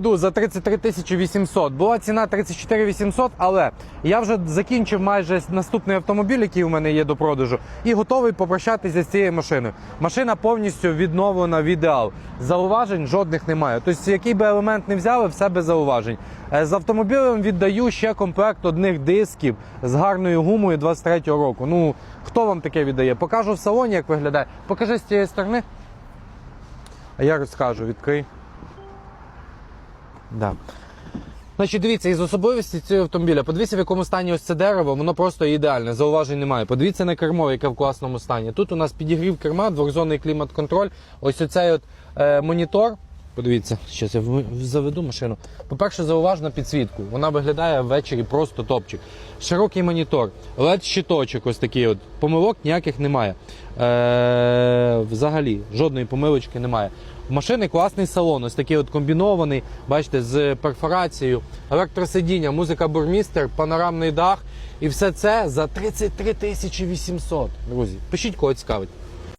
Ду за 33 800. Була ціна 34 800, але я вже закінчив майже наступний автомобіль, який у мене є до продажу, і готовий попрощатися з цією машиною. Машина повністю відновлена в ідеал. Зауважень жодних немає. Тобто, який би елемент не взяли, все без зауважень. Е, З автомобілем віддаю ще комплект одних дисків з гарною гумою 23-го року. Ну хто вам таке віддає? Покажу в салоні, як виглядає. Покажи з цієї сторони. А я розкажу, відкрий. Да. Значить, дивіться, із особливості цього автомобіля, подивіться, в якому стані ось це дерево, воно просто ідеальне, зауважень немає. Подивіться на кермо, яке в класному стані. Тут у нас підігрів керма, двохзонний клімат-контроль. Ось оцей от е, монітор. Подивіться, зараз я заведу машину. По-перше, зауважна підсвітку. Вона виглядає ввечері просто топчик. Широкий монітор, led щиточок ось такий от. Помилок ніяких немає. Е, взагалі, жодної помилочки немає. В машини класний салон, ось такий от комбінований, бачите, з перфорацією, електросидіння, музика бурмістер, панорамний дах. І все це за 33 тисячі 800. Друзі, пишіть, кого цікавить.